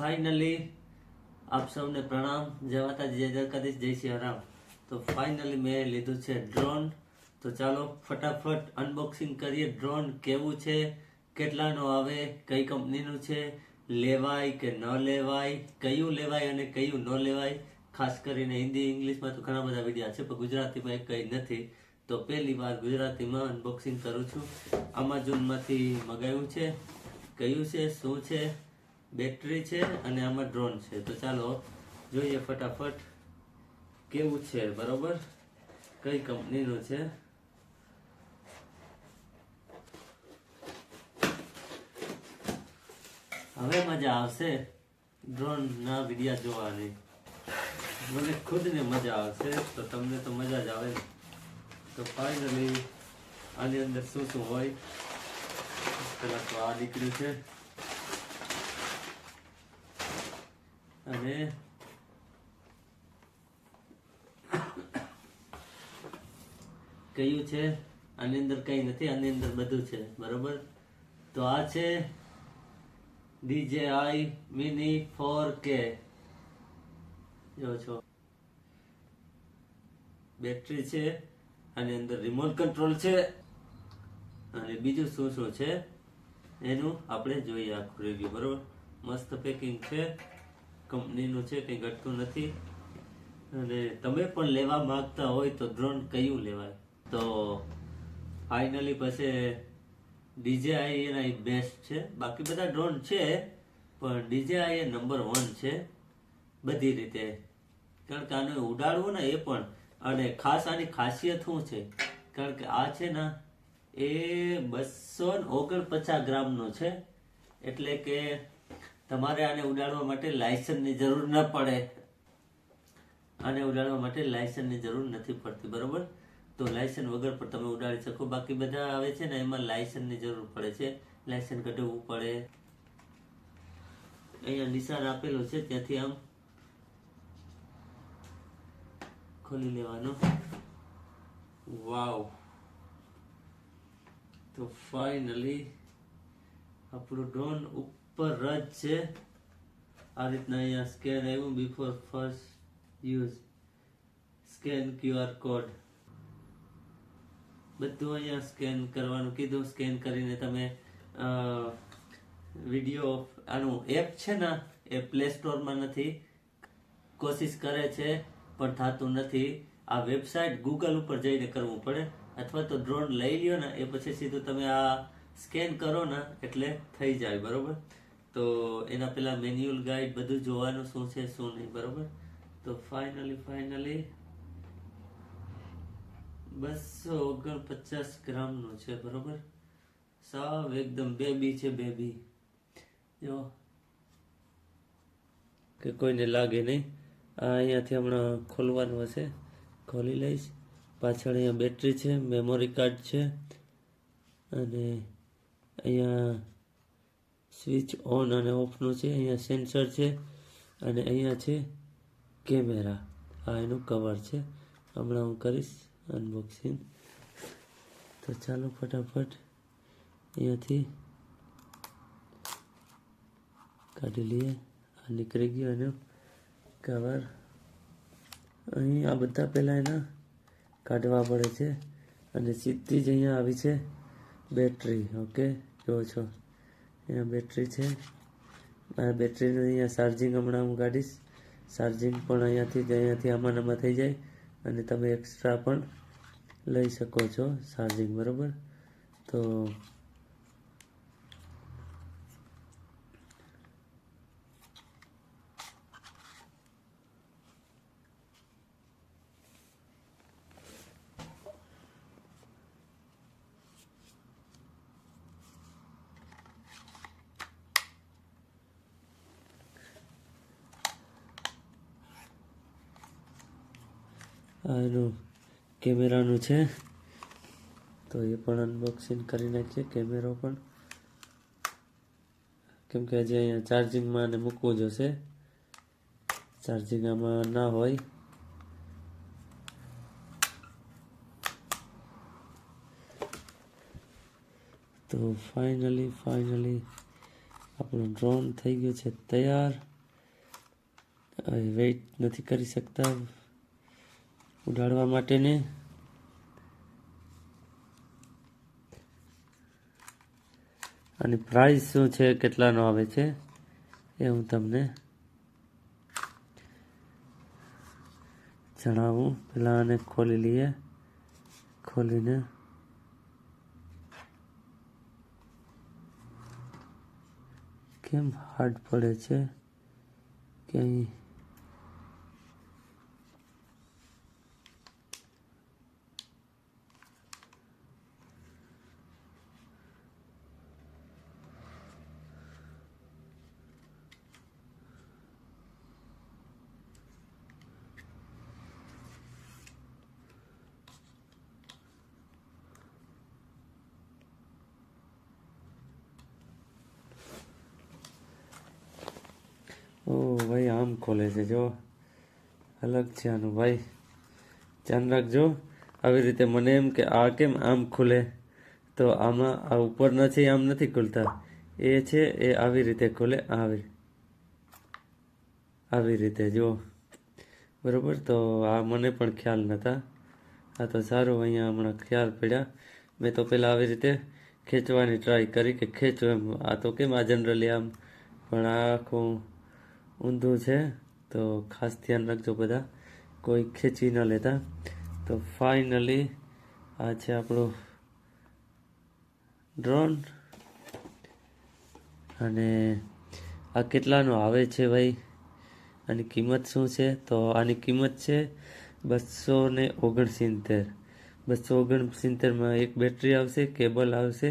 Finally આપ સૌને પ્રણામ. જય માતાજી, જય દ્વારકાધીશ, જય તો ફાઇનલી મેં લીધું છે ડ્રોન તો ચાલો ફટાફટ અનબોક્સિંગ કરીએ. ડ્રોન કેવું છે? કેટલાનો આવે? કઈ કંપનીનું છે? લેવાય કે ન લેવાય? કયું લેવાય અને કયું ન લેવાય? ખાસ કરીને હિન્દી, ઇંગ્લિશમાં તો ઘણા બધા વિડીયા છે, પણ ગુજરાતીમાં એક કંઈ નથી. તો પહેલી વાર ગુજરાતીમાં અનબોક્સિંગ કરું છું. અમેઝોનમાંથી મગાવ્યું છે. કયું છે? શું છે? બેટરી છે અને આમાં ડ્રોન છે. તો ચાલો જોઈએ ફટાફટ કેવું છે, બરોબર? કઈ કંપનીનું છે? હવે મજા આવશે ડ્રોન ના વિડીયા જોવાની. મને ખુદને મજા આવશે, તો તમને તો મજા જ આવે તો ફાઇનલી આની અંદર શું શું હોય? પેલા તો આ નીકળ્યું છે. અને કયું છે? આની અંદર કઈ નથી, આની અંદર બધું છે. બરોબર? તો આ છે DJI Mini 4K જો છો. બેટરી છે, આની અંદર રિમોટ કંટ્રોલ છે. અને બીજું શું શું છે? એનું આપણે જોઈએ આખું રિવ્યુ બરોબર? મસ્ત પેકિંગ છે. કંપનીનું છે, કંઈ ઘટતું નથી. અને તમે પણ લેવા માંગતા હોય તો ડ્રોન કયું લેવાય? તો ફાઇનલી પછી ડીજેઆઈ એના બેસ્ટ છે. બાકી બધા ડ્રોન છે, પણ ડીજેઆઈ એ નંબર વન છે. બધી રીતે. કારણ કે આને ઉડાડવું ને એ પણ. અને ખાસ આની ખાસિયત શું છે? કારણ કે આ છે ને, એ બસો ઓગણપચાસ ગ્રામનો છે. એટલે કે તમારે આને ઉડાડવા માટે લાયસન્સની જરૂર ન પડે. આને ઉડાડવા માટે લાયસન્સની જરૂર નથી પડતી, બરોબર? તો લાયસન્સ વગર પણ તમે ઉડાડી શકો. બાકી બધા આવે છે ને, એમાં લાયસન્સની જરૂર પડે છે. લાયસન્સ કઢાવવું પડે. અહીંયા નિશાન આપેલો છે, ત્યાંથી આમ ખોલી લેવાનો. વાવ. તો ફાઇનલી આપણું ડ્રોન ઉપર જ છે. આ રીતના અહીંયા સ્કેન આવ્યું before first use scan QR code બધું અહીંયા સ્કેન કરવાનું. કીધું સ્કેન કરીને તમે વીડિયો આનું એપ છે ને, એ પ્લે સ્ટોરમાં નથી. કોશિશ કરે છે, પણ થતું નથી. આ વેબસાઇટ ગૂગલ ઉપર જઈને કરવું પડે. અથવા તો ડ્રોન લઈ લ્યો ને, એ પછી સીધું તમે આ સ્કેન કરો ને, એટલે થઈ જાય, બરોબર? તો એના પેલા મેન્યુઅલ ગાઈડ બધું જોવાનું શું છે, શું નહીં, બરોબર? તો ફાઇનલી ફાઇનલી બસો ઓગણપચાસ ગ્રામનું છે, બરોબર? સાવ એકદમ બેબી છે બેબી જો. કે કોઈને લાગે નહીં. આ અહીંયાથી હમણાં ખોલવાનું હશે. ખોલી લઈશ. પાછળ અહીંયા બેટરી છે મેમોરી કાર્ડ છે. અને અહીંયા સ્વિચ ઓન અને ઓફનું છે, અહીંયા સેન્સર છે અને અહીંયા છે કેમેરા. આ એનું કવર છે. હમણાં હું કરીશ અનબોક્સિંગ તો ચાલો ફટાફટ અહીંયાથી કાઢી લઈએ. આ નીકળી ગયું એનું કવર. અહીં આ બધા પહેલાં એના કાઢવા પડે છે અને સીધી જ અહીંયા આવી છે બેટરી. ઓકે? જુઓ છો. અહીંયા બેટરી છે. આ બેટરીનું અહીંયા ચાર્જિંગ હમણાં હું કાઢીશ. ચાર્જિંગ પણ અહીંયાથી જ, અહીંયાથી આમાં આમાં થઈ જાય. અને તમે એક્સ્ટ્રા પણ લઈ શકો છો ચાર્જિંગ બરાબર? તો આ એનું કેમેરાનું છે, તો એ પણ અનબોક્સિંગ કરી નાખીએ, કેમેરો પણ. કેમ કે હજી અહીંયા ચાર્જિંગમાં આને મૂકવું જોશે ચાર્જિંગ આમાં ના હોય. તો ફાઇનલી ફાઇનલી આપણું ડ્રોન થઈ ગયું છે તૈયાર. વેઇટ નથી કરી શકતા. ઉડાડવા માટેને. અને પ્રાઇસ શું છે, કેટલાનો આવે છે, એ હું તમને જણાવું. પહેલાં આને ખોલી લઈએ. ખોલીને. કેમ હાર્ડ પડે છે? ક્યાંય ઓ ભાઈ, આમ ખોલે છે, જો. અલગ છે આનું, ભાઈ. ધ્યાન રાખજો. આવી રીતે મને એમ કે આ કેમ આમ ખુલે? તો આમાં આ ઉપર નથી, આમ નથી ખુલતા. એ છે, એ આવી રીતે ખુલે, આવી. આવી રીતે, જો. બરાબર? તો આ મને પણ ખ્યાલ નહોતા આ તો સારું, અહીંયા હમણાં ખ્યાલ પડ્યા. મેં તો પહેલાં આવી રીતે ખેંચવાની ટ્રાય કરી કે ખેંચો એમ. આ તો કેમ આ જનરલી આમ? પણ આખું ઊંધું છે, તો ખાસ ધ્યાન રાખજો બધા. કોઈ ખેંચી ન લેતા. તો ફાઇનલી આ છે આપણું ડ્રોન અને આ કેટલાનો આવે છે ભાઈ? આની કિંમત શું છે? તો આની કિંમત છે બસો ને ઓગણસિત્તેર. બસો ઓગણસિત્તેરમાં એક બેટરી આવશે કેબલ આવશે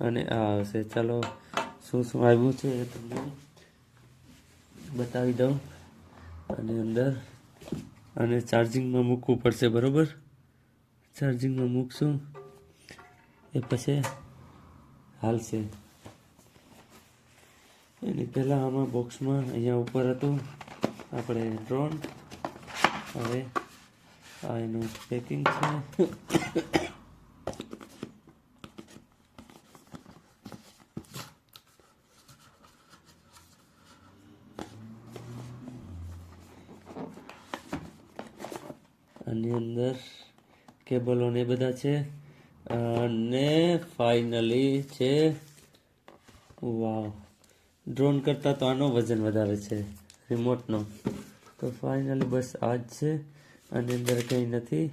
અને આ આવશે. ચાલો, શું શું આવ્યું છે એ તમને? બતાવી દઉં. અને અંદર અને ચાર્જિંગમાં મૂકવું પડશે, બરોબર? ચાર્જિંગમાં મૂકશું. એ પછી હાલશે. એની પહેલાં આમાં બોક્સમાં અહીંયા ઉપર હતું. આપણે ડ્રોન હવે આ એનું પેકિંગ છે. આની અંદર કેબલો ને એ બધા છે. અને ફાઇનલી છે વાવ ડ્રોન કરતાં તો આનો વજન વધારે છે રિમોટનો તો ફાઇનલી બસ આ જ છે. આની અંદર કંઈ નથી.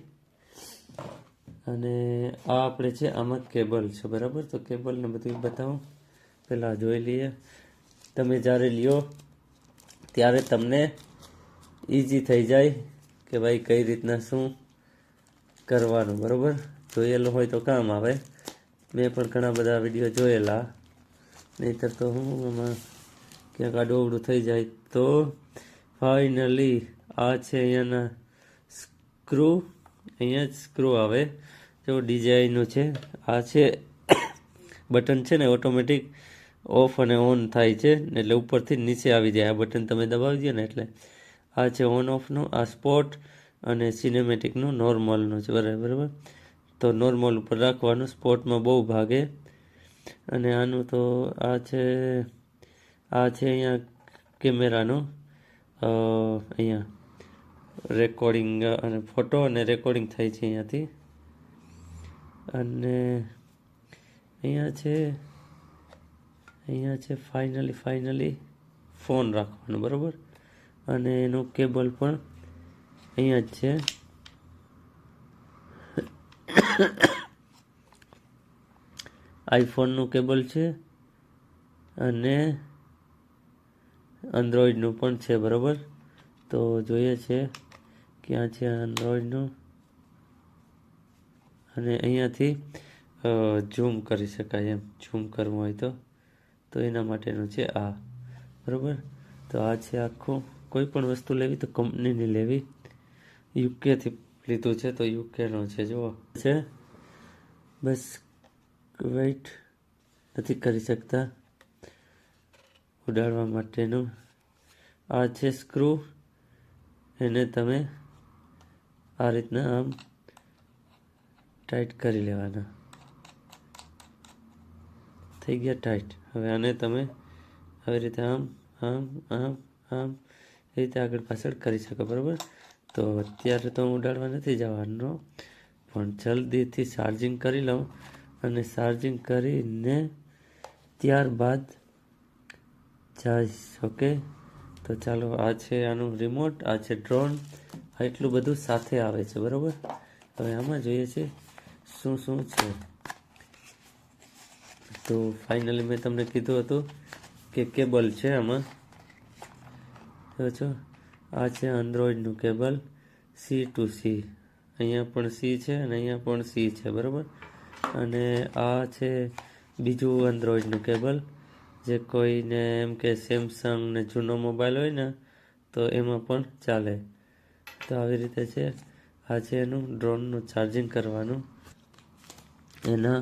અને આ આપણે છે, આમાં કેબલ છે, બરાબર? તો કેબલને બધું બતાવું. પહેલાં જોઈ લઈએ. તમે જ્યારે લ્યો, ત્યારે તમને ઇઝી થઈ જાય. કે ભાઈ કઈ રીતના શું કરવાનું, બરાબર? જોયેલું હોય તો કામ આવે. મેં પણ ઘણા બધા વીડિયો જોયેલા. નહીતર તો હું એમાં ક્યાંક આડોવડું થઈ જાય તો ફાઇનલી આ છે અહીંયાના સ્ક્રૂ અહીંયા જ સ્ક્રૂ આવે. જો ડિઝાઇનનું છે. આ છે બટન છે ને ઓટોમેટિક ઓફ અને ઓન થાય છે. એટલે ઉપરથી નીચે આવી જાય. આ બટન તમે દબાવી દો ને એટલે આ છે ઓન ઓફનું આ સ્પોટ અને સિનેમેટિકનું નોર્મલનું છે, બરાબર બરાબર? તો નોર્મલ ઉપર રાખવાનું સ્પોર્ટમાં બહુ ભાગે. અને આનું તો આ છે આ છે અહીંયા કેમેરાનું અહીંયા રેકોર્ડિંગ અને ફોટો અને રેકોર્ડિંગ થાય છે અહીંયાથી. અને અહીંયા છે અહીંયા છે ફાઇનલી ફાઇનલી ફોન રાખવાનું, બરાબર? અને એનું કેબલ પણ અહીંયા જ છે. આઈફોનનું કેબલ છે અને એન્ડ્રોઈડનું પણ છે, બરાબર? તો જોઈએ છે ક્યાં છે એન્ડ્રોઈડનું અને અહીંયાથી ઝૂમ કરી શકાય એમ ઝૂમ કરવું હોય તો. તો એના માટેનું છે આ, બરાબર? તો આ છે આખું. કોઈ પણ વસ્તુ લેવી તો કંપનીની લેવી. યુકેથી લીધું છે તો યુકેનો છે, જુઓ. છે. બસ વેઇટ નથી કરી શકતા. ઉડાડવા માટેનું. આ છે સ્ક્રૂ એને તમે આ રીતના આમ ટાઈટ કરી લેવાના. થઈ ગયા ટાઈટ હવે આને તમે આવી રીતે આમ આમ આમ આમ રીતે આગળ પાછળ કરી શકો, બરાબર? તો અત્યારે તો હું ઉડાડવા નથી જવાનો, પણ જલ્દીથી ચાર્જિંગ કરી લઉં અને ચાર્જિંગ કરીને ત્યારબાદ જઈશ ઓકે તો ચાલો, આ છે આનું રિમોટ આ છે ડ્રોન એટલું બધું સાથે આવે છે, બરાબર? હવે આમાં જોઈએ છે શું શું છે? તો ફાઇનલી મેં તમને કીધું હતું કે કેબલ છે આમાં. જો છો આ છે એન્ડ્રોઈડનું કેબલ. સી ટુ સી અહીંયા પણ સી છે અને અહીંયા પણ સી છે, બરાબર? અને આ છે બીજું એન્ડ્રોઈડનું કેબલ. જે કોઈને એમ કે સેમસંગ ને જૂનો મોબાઈલ હોય ને, તો એમાં પણ ચાલે. તો આવી રીતે છે. આ છે એનું ડ્રોનનું ચાર્જિંગ કરવાનું. એના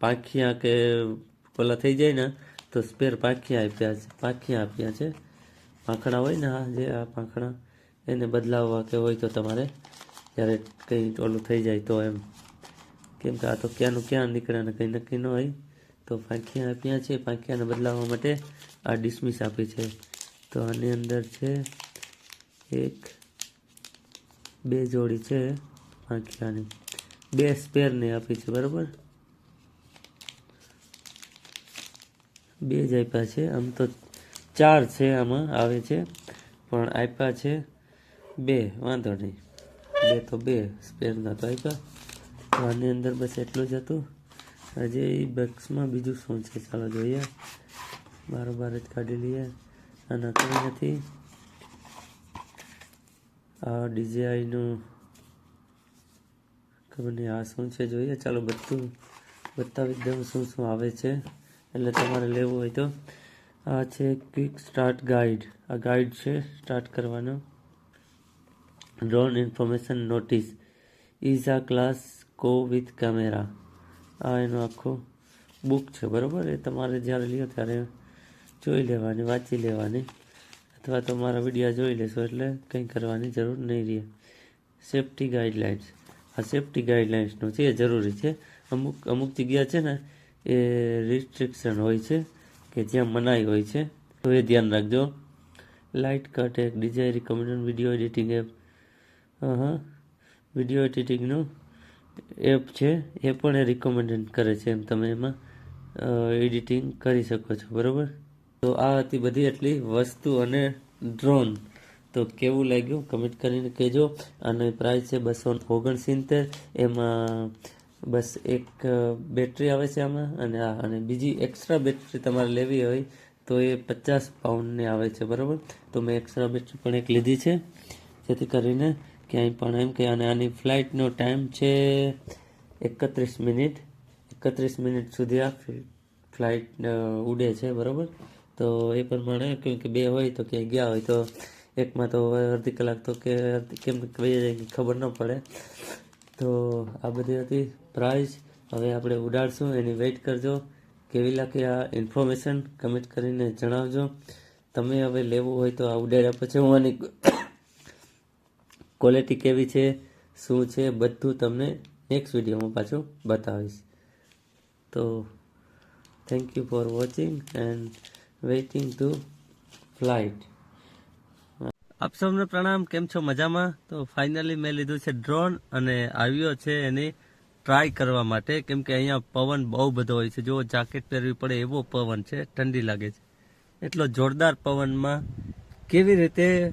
પાંખિયા કે પેલા થઈ જાય ને તો સ્પેર પાંખિયા આપ્યા છે પાંખિયા આપ્યા છે. પાંખડા હોય ને આ જે આ પાંખડા એને બદલાવવા કે હોય તો તમારે જ્યારે કંઈ ઓલું થઈ જાય તો એમ. કેમ કે આ તો ક્યાંનું ક્યાં નીકળે ને કંઈ નક્કી ન હોય. તો પાંખિયા આપ્યા છે, પાંખિયાને બદલાવવા માટે આ ડિસમિસ આપી છે. તો આની અંદર છે એક, બે જોડી છે પાંખિયાની. બે સ્પેરની આપી છે, બરાબર? બે જ આપ્યા છે. આમ તો ચાર છે આમાં આવે છે. પણ આપ્યા છે બે. વાંધો નહીં. બે તો બે. સ્પેરના તો આપ્યા. આની અંદર બસ એટલું જ હતું. હજી એ બોક્સમાં બીજું શું છે? ચાલો જોઈએ. બારોબાર જ કાઢી લઈએ. આના કંઈ નથી. આ ડીજેઆઈનું ખબર નહીં આ શું છે? જોઈએ. ચાલો બધું બતાવી દઉં શું શું આવે છે. એટલે તમારે લેવું હોય તો. આ છે ક્વિક સ્ટાર્ટ ગાઈડ આ ગાઈડ છે સ્ટાર્ટ કરવાનો. ડ્રોન ઇન્ફોર્મેશન નોટિસ ઇઝ આ ક્લાસ કો વિથ કેમેરા આ એનો આખો બુક છે, બરાબર? એ તમારે જ્યારે લ્યો ત્યારે જોઈ લેવાની, વાંચી લેવાની. અથવા તો મારા વિડીયા જોઈ લેશો એટલે કંઈ કરવાની જરૂર નહીં રહે. સેફ્ટી ગાઈડલાઇન્સ આ સેફ્ટી ગાઈડલાઇન્સનું છે, એ જરૂરી છે. અમુક અમુક જગ્યા છે ને એ રિસ્ટ્રિક્શન હોય છે કે જ્યાં મનાઈ હોય છે. તો એ ધ્યાન રાખજો. લાઇટ કટ એક design recommended video editing app હા વીડિયો એડિટિંગનું એપ છે. એ પણ એ રિકમેન્ડેડ કરે છે એમ તમે એમાં એડિટિંગ કરી શકો છો. બરાબર? તો આ હતી બધી એટલી વસ્તુ અને ડ્રોન તો કેવું લાગ્યું? કમેન્ટ કરીને કહેજો. અને પ્રાઇસ છે બસો ઓગણસિત્તેર. એમાં બસ એક બેટરી આવે છે આમાં અને આ, અને બીજી એક્સ્ટ્રા બેટરી તમારે લેવી હોય તો એ પચાસ પાઉન્ડની આવે છે, બરાબર? તો મેં એક્સ્ટ્રા બેટરી પણ એક લીધી છે. જેથી કરીને ક્યાંય પણ એમ કે, અને આની ફ્લાઇટનો ટાઈમ છે એકત્રીસ મિનિટ. એકત્રીસ મિનિટ સુધી આ ફ્લાઇટ ઉડે છે, બરાબર? તો એ પ્રમાણે કેમ કે બે હોય તો ક્યાંય ગયા હોય તો એકમાં તો અડધી કલાક તો કે કેમ કે વહી જાય ખબર ન પડે. તો આ બધી હતી. પ્રાઇસ હવે આપણે ઉડાડશું. એની વેઇટ કરજો. કેવી લાગે આ ઇન્ફોર્મેશન કમેન્ટ કરીને જણાવજો. તમે હવે લેવું હોય તો આ ઉડાડ્યા પછી હું આની ક્વોલિટી કેવી છે, શું છે, બધું તમને નેક્સ્ટ વિડીયોમાં પાછું બતાવીશ. તો thank you for watching and waiting to flight આપ સૌને પ્રણામ. કેમ છો? મજામાં? તો ફાઇનલી મેં લીધું છે ડ્રોન અને આવ્યો છે એની ટ્રાય કરવા માટે, કેમ કે અહીંયા પવન બહુ બધો હોય છે. જો જાકેટ પહેરવી પડે એવો પવન છે, ઠંડી લાગે છે. એટલો જોરદાર પવનમાં કેવી રીતે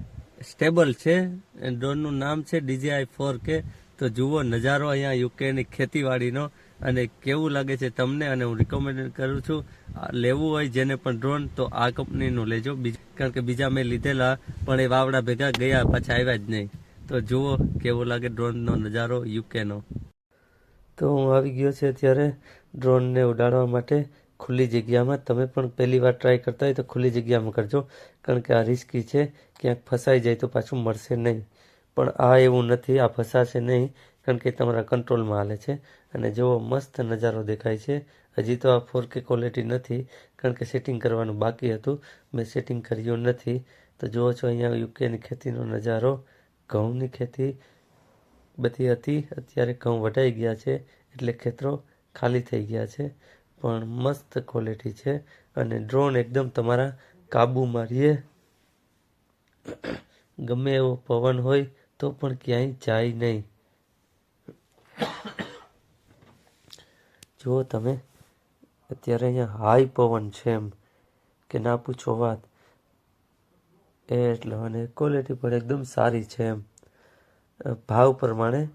સ્ટેબલ છે? ડ્રોનનું નામ છે ડીજીઆઈ ફોર કે. તો જુઓ, નજારો અહીંયા યુકેની ખેતીવાડીનો અને કેવું લાગે છે તમને? અને હું રિકમેન્ડ કરું છું લેવું હોય જેને પણ ડ્રોન, તો આ કંપનીનું લેજો. કારણ કે બીજા મેં લીધેલા, પણ એ વાવડા ભેગા ગયા, પાછા આવ્યા જ નહીં. તો જુઓ, કેવો લાગે ડ્રોનનો નજારો યુકેનો. તો હું આવી ગયો છે અત્યારે ડ્રોનને ઉડાડવા માટે ખુલ્લી જગ્યામાં. તમે પણ પહેલી વાર ટ્રાય કરતા હોય તો ખુલ્લી જગ્યામાં કરજો, કારણ કે આ રિસ્કી છે. ક્યાંક ફસાઈ જાય તો પાછું મળશે નહીં. પણ આ એવું નથી, આ ફસાશે નહીં, કારણ કે તમારા કંટ્રોલમાં હાલે છે. અને જેવો મસ્ત નજારો દેખાય છે. હજી તો આ ફોર કે ક્વોલિટી નથી, કારણ કે સેટિંગ કરવાનું બાકી હતું. મેં સેટિંગ કર્યું નથી. તો જુઓ છો, અહીંયા યુકેની ખેતીનો નજારો, ઘઉંની ખેતી બધી હતી. અત્યારે ઘઉં વઢાઈ ગયા છે એટલે ખેતરો ખાલી થઈ ગયા છે. પણ મસ્ત ક્વોલિટી છે અને ડ્રોન એકદમ તમારા કાબૂમાં રહીએ. ગમે એવો પવન હોય તો પણ ક્યાંય જાય નહીં. જો તમે, અત્યારે અહીંયા હાઈ પવન છે એમ. કે ના પૂછો વાત. એટલે અને ક્વોલિટી પણ એકદમ સારી છે એમ. ભાવ પ્રમાણે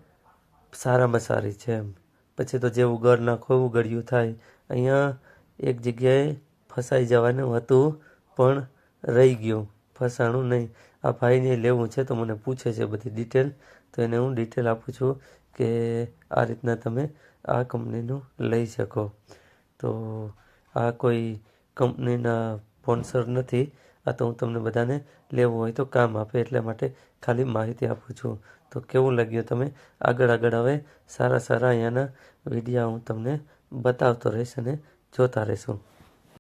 સારામાં સારી છે એમ. પછી તો જેવું ગળ નાખો એવું ગળ્યું થાય. અહીંયા એક જગ્યાએ ફસાઈ જવાનું હતું, પણ રહી ગયું. ફસાણું નહીં. આ ભાઈને લેવું છે તો મને પૂછે છે બધી ડિટેલ તો એને હું ડિટેલ આપું છું કે આ રીતના તમે આ કંપનીનું લઈ શકો. તો આ કોઈ કંપનીના સ્પોન્સર નથી. આ તો હું તમને બધાને લેવું હોય તો કામ આપે. એટલા માટે ખાલી માહિતી આપું છું. તો કેવું લાગ્યું તમે? આગળ આગળ હવે સારા સારા અહીંયાના વિડીયા હું તમને બતાવતો રહીશ અને જોતા રહેશું.